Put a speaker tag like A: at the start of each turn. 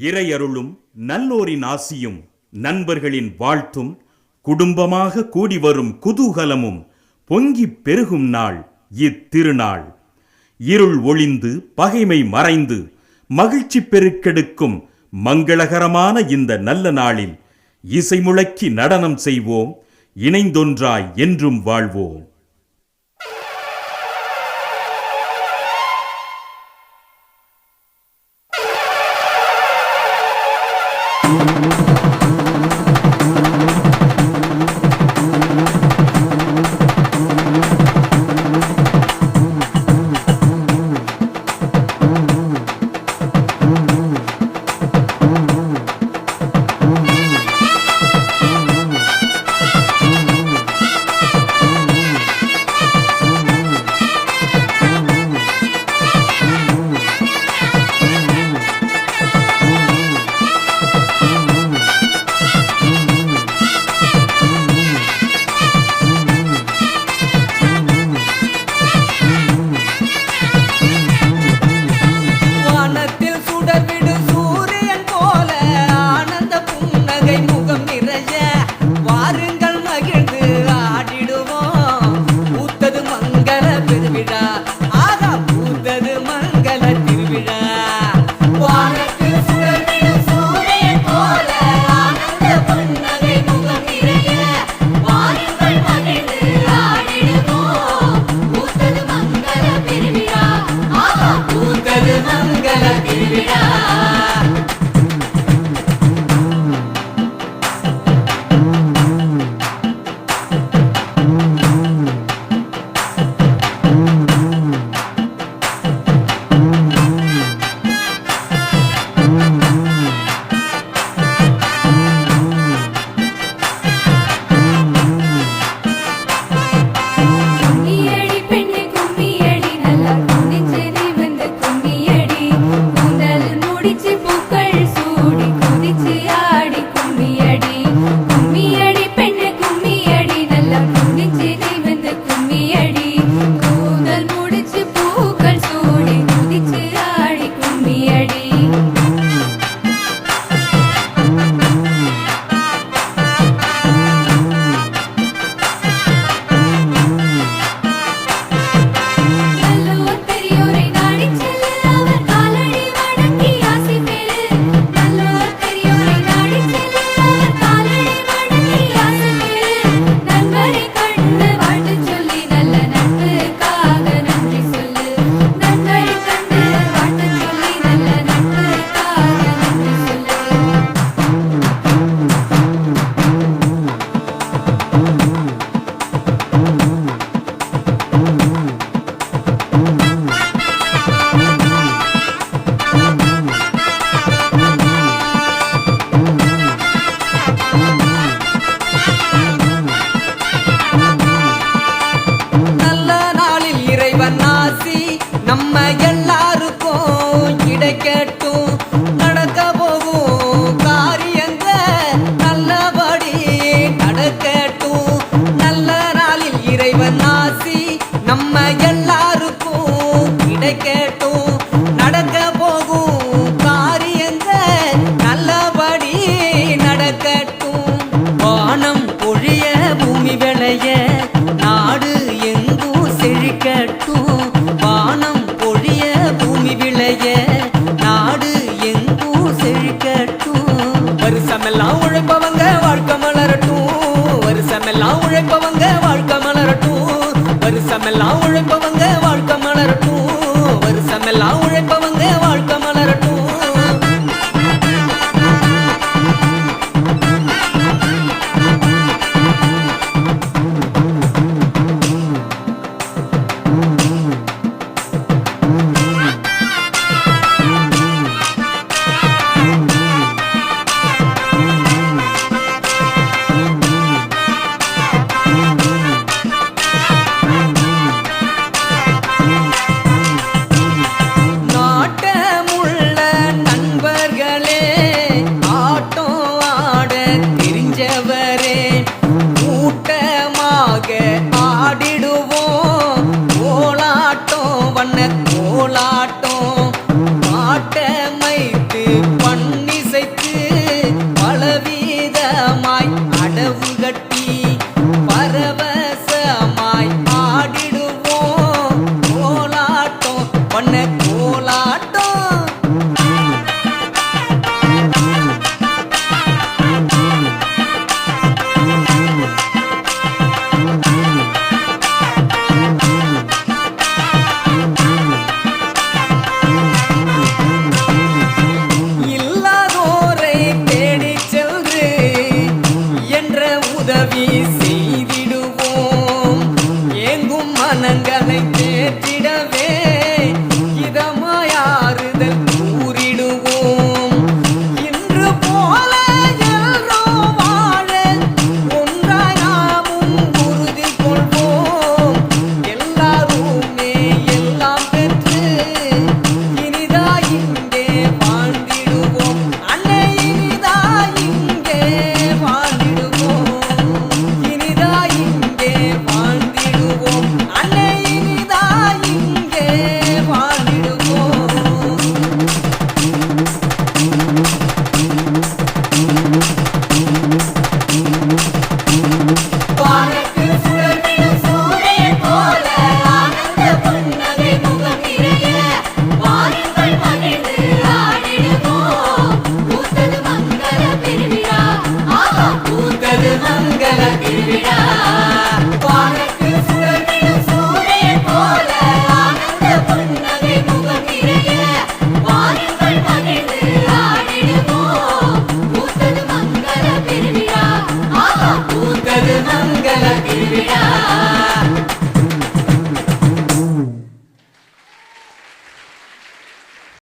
A: இறையருளும் நல்லோரின் ஆசியும் நண்பர்களின் வாழ்த்தும் குடும்பமாக கூடி வரும் குதூகலமும் பொங்கிப் பெருகும் நாள் இத்திருநாள். இருள் ஒளிந்து பகைமை மறைந்து மகிழ்ச்சி பெருக்கெடுக்கும் மங்களகரமான இந்த நல்ல நாளில் இசை முழக்கி நடனம் செய்வோம் இணைந்தொன்றாய் என்றும் வாழ்வோம். எல்லாம் ಮಾಡವೇ